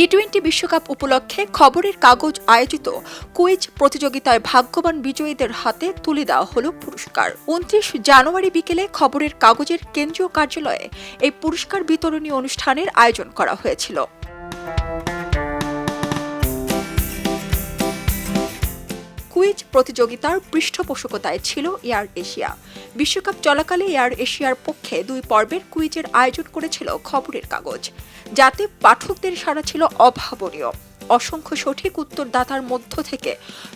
T twenty বিশ্বকাপ উপলক্ষে খবরের কাগজ আয়োজিত কুইজ প্রতিযোগিতায় ভাগ্যবান বিজয়ীদের হাতে তুলে দেওয়া হল পুরস্কার। উনত্রিশ জানুয়ারি বিকেলে খবরের কাগজের কেন্দ্রীয় কার্যালয়ে এই পুরস্কার বিতরণী অনুষ্ঠানের আয়োজন করা হয়েছিল। কুইজ প্রতিযোগিতার পৃষ্ঠপোষকতায় ছিল এয়ার এশিয়া। বিশ্বকাপ চলাকালে এয়ার এশিয়ার পক্ষে দুই পর্বের কুইজের আয়োজন করেছিল খবরের কাগজ, যাতে পাঠকদের সারা ছিল অভাবনীয়। অসংখ্য সঠিক উত্তরদাতার মধ্য থেকে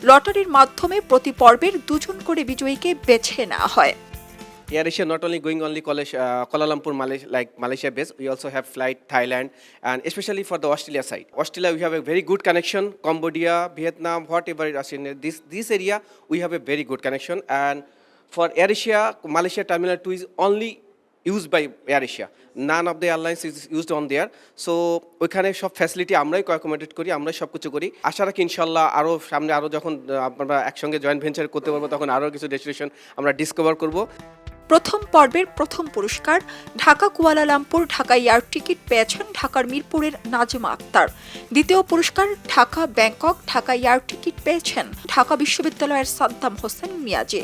লটারির মাধ্যমে প্রতি পর্বের দুজন করে বিজয়ীকে বেছে নেওয়া হয়। Air Asia not only going only Kuala, uh, Kuala Lumpur, Malaysia, like Malaysia base, we also have flight Thailand and especially for the Australia side. Australia we have a very good connection. Cambodia, Vietnam, whatever it is in this this area, we have a very good connection. And for Air Asia, Malaysia Terminal 2 is only used by Air Asia. None of the airlines is used on there. So ওইখানে সব facility আমরাই accommodate করি আমরাই সব কিছু করি আশা রাখি ইনশাল্লাহ আরও সামনে আরও যখন আমরা একসঙ্গে জয়েন্ট ভেঞ্চার করতে পারব তখন আরও কিছু ডেস্টিনেশন আমরা ডিসকভার করব প্রথম পর্বের প্রথম পুরস্কার, Dhaka Kuala Lumpur, Dhaka air ticket পেয়েছেন ঢাকার মিরপুরের নাজমা আক্তার। দ্বিতীয় পুরস্কার, Dhaka Bangkok, Dhaka air ticket পেয়েছেন ঢাকা বিশ্ববিদ্যালয়ের সাদ্দাম হোসেন মিয়াজি।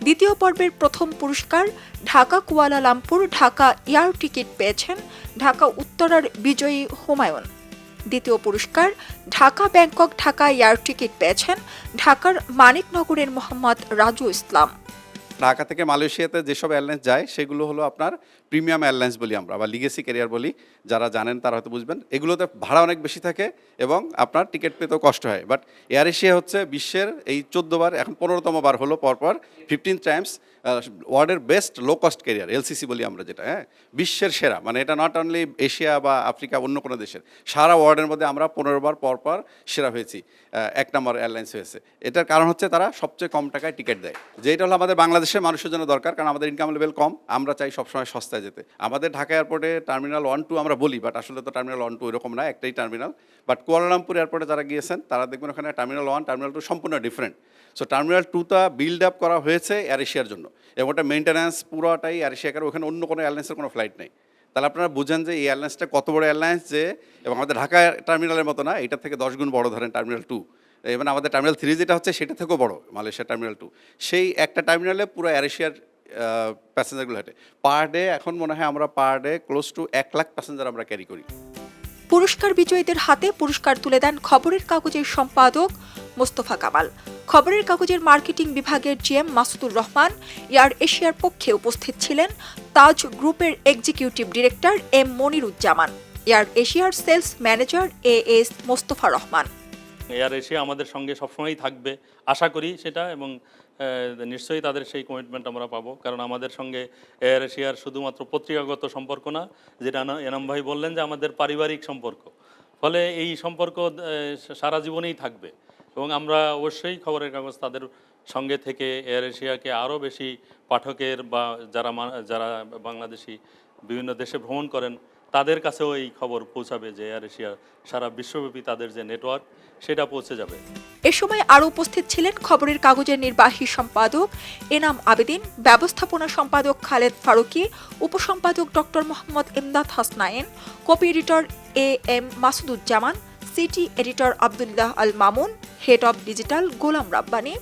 দ্বিতীয় পর্বের প্রথম পুরস্কার, Dhaka Kuala Lumpur, Dhaka air ticket পেয়েছেন ঢাকা উত্তরার বিজয়ী হুমায়ুন। দ্বিতীয় পুরস্কার, Dhaka Bangkok, Dhaka air ticket পেয়েছেন ঢাকার মানিকনগরের মোহাম্মদ রাজু ইসলাম। ঢাকা থেকে মালয়েশিয়াতে যেসব এয়ারলাইন্স যায় সেগুলো হলো আপনার প্রিমিয়াম এয়ারলাইন্স বলি আমরা, বা লিগেসি ক্যারিয়ার বলি, যারা জানেন তারা হয়তো বুঝবেন, এগুলোতে ভাড়া অনেক বেশি থাকে এবং আপনার টিকিট পেতেও কষ্ট হয়। বাট এয়ার এশিয়া হচ্ছে বিশ্বের এই চোদ্দ বার, এখন পনেরোতম বার হলো, পরপর ফিফটিন টাইমস ওয়ার্ল্ডের best low cost carrier LCC বলি আমরা যেটা হ্যাঁ? বিশ্বের সেরা মানে এটা নট অনলি এশিয়া বা আফ্রিকা অন্য কোনো দেশের, সারা ওয়ার্ল্ডের মধ্যে আমরা পনেরো বার পর পর সেরা হয়েছি এক নম্বর এয়ারলাইন্স হয়েছে। এটার কারণ হচ্ছে তারা সবচেয়ে কম টাকায় টিকিট দেয়। যেটা হলো আমাদের বাংলাদেশের মানুষের জন্য দরকার, কারণ আমাদের ইনকাম লেভেল কম, আমরা চাই সবসময় সস্তায় যেতে। আমাদের ঢাকা এয়ারপোর্টে টার্মিনাল ওয়ান টু আমরা বলি, বাট আসলে তো টার্মিনাল ওয়ান টু এরকম না, একটাই টার্মিনাল। বাট কুয়ালালামপুর এয়ারপোর্টে যারা গিয়েছেন, তারা দেখবেন ওখানে টার্মিনাল ওয়ান, টার্মিনাল টু সম্পূর্ণ ডিফারেন্ট সো টার্মিনাল টুটা বিল্ড আপ করা হয়েছে এয়ার এশিয়ার জন্য। এবং ওটা মেনটেন্যান্স পুরোটাই এয়ার এশিয়া কারণ, ওখানে অন্য কোনো এয়ারলাইন্সের কোনো ফ্লাইট নেই। তাহলে আপনারা বুঝেন যে এই এয়ারলাইন্সটা কত বড় এয়ারলাইন্স যে, এবং আমাদের ঢাকা টার্মিনালের মতো না এটা থেকে দশ গুণ বড় ধরেন টার্মিনাল টু। এবং আমাদের টার্মিনাল থ্রি যেটা হচ্ছে, সেটা থেকেও বড় মালয়েশিয়া টার্মিনাল টু। সেই একটা টার্মিনালে পুরো এয়ার এশিয়ার প্যাসেঞ্জারগুলো হেঁটে। পার ডে এখন মনে হয় আমরা পার ডে ক্লোজ টু এক লাখ প্যাসেঞ্জার আমরা ক্যারি করি। পুরস্কার বিজয়ীদের হাতে পুরস্কার তুলে দেন খবরের কাগজের সম্পাদক মোস্তফা কামাল। খবরের কাগজের মার্কেটিং বিভাগের জিএম মাসুদুর রহমান, এয়ার এশিয়ার পক্ষে উপস্থিত ছিলেন তাজ গ্রুপের executive director M Moniruzzaman, air এশিয়ার sales manager A S Mostafa Rahman. Air Asia আমাদের সঙ্গে সবসময়ই থাকবে, আশা করি সেটা এবং নিশ্চয়ই তাদের সেই কমিটমেন্ট আমরা পাবো। কারণ আমাদের সঙ্গে এয়ার এশিয়ার শুধুমাত্র পত্রিকাগত সম্পর্ক না, যেটা এনাম ভাই বললেন যে আমাদের পারিবারিক সম্পর্ক। ফলে এই সম্পর্ক সারা জীবনেই থাকবে এবং আমরা অবশ্যই খবরের কাগজ তাদের সঙ্গে থেকে এয়ার এশিয়াকে আরও বেশি পাঠকের বা যারা যারা বাংলাদেশি বিভিন্ন দেশে ভ্রমণ করেন তাদের কাছেও এই খবর পৌঁছাবে যে এয়ার এশিয়া সারা বিশ্বব্যাপী তাদের যে নেটওয়ার্ক সেটা পৌঁছে যাবে। এ সময় আরও উপস্থিত ছিলেন খবরের কাগজের নির্বাহী সম্পাদক, এনাম আবেদিন, ব্যবস্থাপনা সম্পাদক Khaled Faruqui, উপসম্পাদক doctor Mohammad Imdad Hasnain, copy editor A M Masuduzzaman, city editor Abdullah Al Mamun, head of digital Golam Rabbani,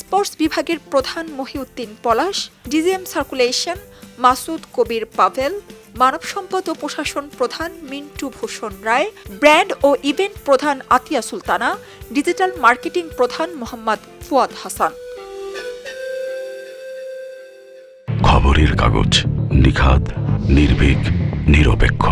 sports বিভাগের প্রধান মহিউদ্দিন পলাশ, ডিজিএম সার্কুলেশন মাসুদ কবির পাভেল মানব সম্পদ ও প্রশাসন প্রধান মিন্টু ভূষণ রায়, ব্র্যান্ড ও ইভেন্ট প্রধান আতিয়া সুলতানা, ডিজিটাল মার্কেটিং প্রধান মোহাম্মদ ফুয়াদ হাসান। খবরের কাগজ নিখাদ, নির্ভীক, নিরপেক্ষ।